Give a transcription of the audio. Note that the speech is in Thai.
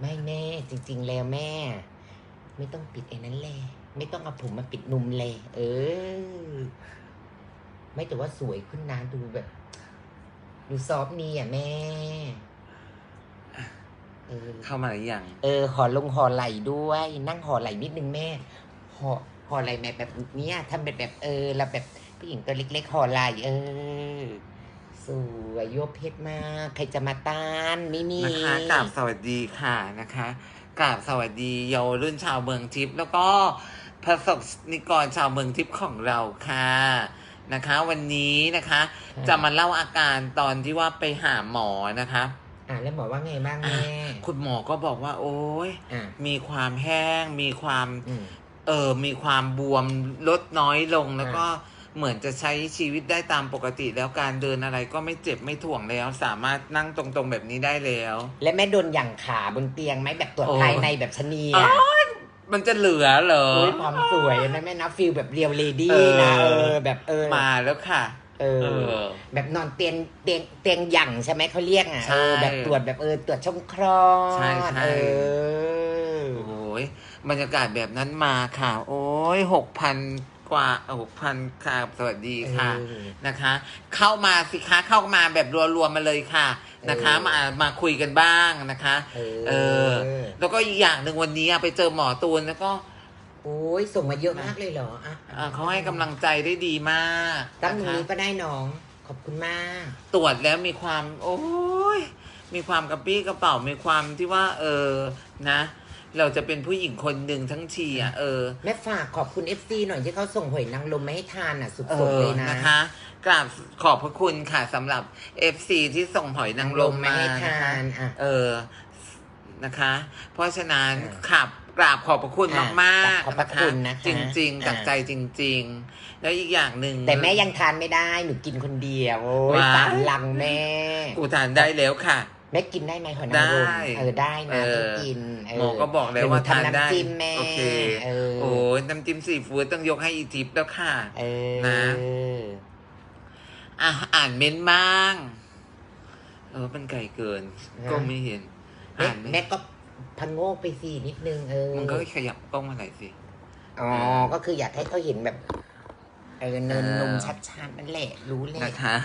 ไม่แม่จริง ๆ แล้วแม่ ไม่ต้องปิดไอ้นั้นเลยไม่ต้องเอาผมมาปิดนุ่มเลยเออ ไม่แต่ว่าสวยขึ้นนะดูแบบ ดูซอฟต์นี่อะแม่ เออ เข้ามาหรือยังเออห่อลงห่อไหลด้วย นั่งห่อไหลนิดนึงแม่ห่อห่อไหลแบบแบบเนี้ยทำเป็นแบบ เออแล้วแบบผู้หญิงตัวเล็กๆห่อไหลเออสวย โยบเพชรมาก ใครจะมาต้านไม่มีนะคะกราบสวัสดีค่ะนะคะกราบสวัสดีเยาวรุ่นชาวเมืองทิพย์แล้วก็ประสบนิกรชาวเมืองทิพย์ของเราค่ะนะคะ วันนี้นะคะ จะมาเล่าอาการตอนที่ว่าไปหาหมอนะคะอะแล้วหมอว่าไงบ้างแม่คุณหมอก็บอกว่า โอ้ยอมีความแห้ง มีความอเออมีความบวมลดน้อยลงแล้วก็ เหมือนจะใช้ชีวิตได้ตามปกติแล้วการเดินอะไรก็ไม่เจ็บไม่ถ่วงแล้ว สามารถนั่งตรงๆแบบนี้ได้แล้ว และแม่โดนอย่างขาบนเตียงไหมแบบตรวจโอ้ภายในแบบชะนีอ๋อะอมันจะเหลือเหรอโอ้ยความสวยนะแม่นะฟิลแบบเรียวเลดี้เออนะเออแบบเออมาแล้วค่ะ เอเออ อ แบบนอนเตียงเตียงเตียงหยั่งใช่ไหมเขาเรียกอะใช่เออแบบตรวจแบบเออตรวจช่องคลอดใช่ใช่ เออ โอ้ยบรรยากาศแบบนั้นมาค่ะ โอ้ยหกพัน กว่าหกพันค่ะสวัสดีค่ะเออ นะคะ เข้ามาสิคะเข้ามาแบบรัวๆมาเลยค่ะนะคะเออมามาคุยกันบ้างนะคะ เออ เออ แล้วก็อีกอย่างหนึ่งวันนี้อะไปเจอหมอตูนแล้วก็โอ้ยส่งมาเยอะมากเลยเหรออะเอ่อเขาให้กำลังใจได้ดีมากตั้งนะมืคะอก็ได้น้อง ขอบคุณมาก ตรวจแล้วมีความ โอ้ยมีความกระปี้กระเป๋ามีความที่ว่า เออนะ เราจะเป็นผู้หญิงคนหนึ่งทั้งทีอะเออ แม่ฝากขอบคุณ FC หน่อยที่เขาส่งหอยนางรมมาให้ทานอะเอสุดๆอเลยนะนะคะ กราบขอบพระคุณค่ะสำหรับ FC ที่ส่งหอยนางรมมาให้นะทาคะนอะเออนะคะ เพราะฉะนั้นอ่าขับกราบขอบพระคุณอ่ามากขอบๆพระนะคะคุณนะคะจริง ๆ จากอ่าใจจริง ๆ แล้วอีกอย่างหนึ่งแต่แม่ยังทานไม่ได้หนูกินคนเดียวโอ้ยว้ายสามลังแม่กูทานได้แล้วค่ะ แม่กินได้ไหมหอยนางรมได้เออได้เอนะอต้องกินเหมอก็บอกแล้วว่าเดี๋ยหนูทานได้ทำน้ำจิ้มแม่โอเคเออโอ้ยน้ำจิ้มซีฟู้ดต้องยกให้อีทิปแล้วค่ะเออนะอะอ่านเม้นต์บ้างเออมันไกลเกิน ก็ไม่เห็นแม่อ่านไม่แม่ก็พังโงกไปสินิดนึงเออมันก็ขยับกล้องมาหน่อยสิอ๋อก็คืออยากให้เขาเห็นแบบเออเนินเออนมชัดๆนั่นแหละรู้เลยนะคะ